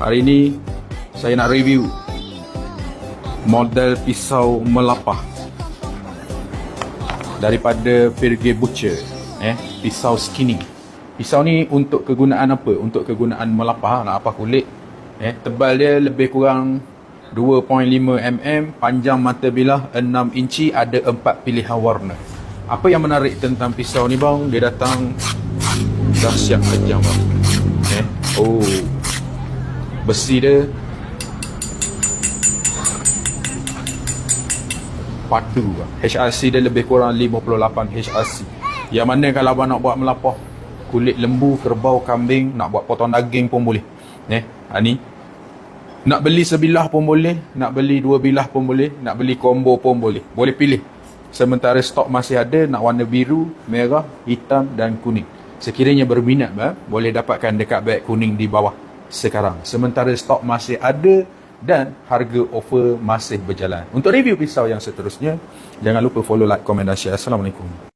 Hari ini saya nak review model pisau melapah daripada Pirge Butcher eh pisau skinny. Pisau ni untuk kegunaan apa? Untuk kegunaan melapah nak apa kulit. Eh tebal dia lebih kurang 2.5 mm, panjang mata bilah 6 inci, ada 4 pilihan warna. Apa yang menarik tentang pisau ni bang? Dia datang dahsyat kejam bang. Eh, oh. Besi dia padu bang. HRC dia lebih kurang 58 HRC. Yang mana kalau abang nak buat melapah kulit lembu, kerbau, kambing, nak buat potong daging pun boleh. Eh, ha, ni nak beli sebilah pun boleh, nak beli dua bilah pun boleh, nak beli combo pun boleh. Boleh pilih. Sementara stok masih ada nak warna biru, merah, hitam dan kuning. Sekiranya berminat, bah, boleh dapatkan dekat beg kuning di bawah sekarang. Sementara stok masih ada dan harga offer masih berjalan. Untuk review pisau yang seterusnya, jangan lupa follow, like, komen dan share. Assalamualaikum.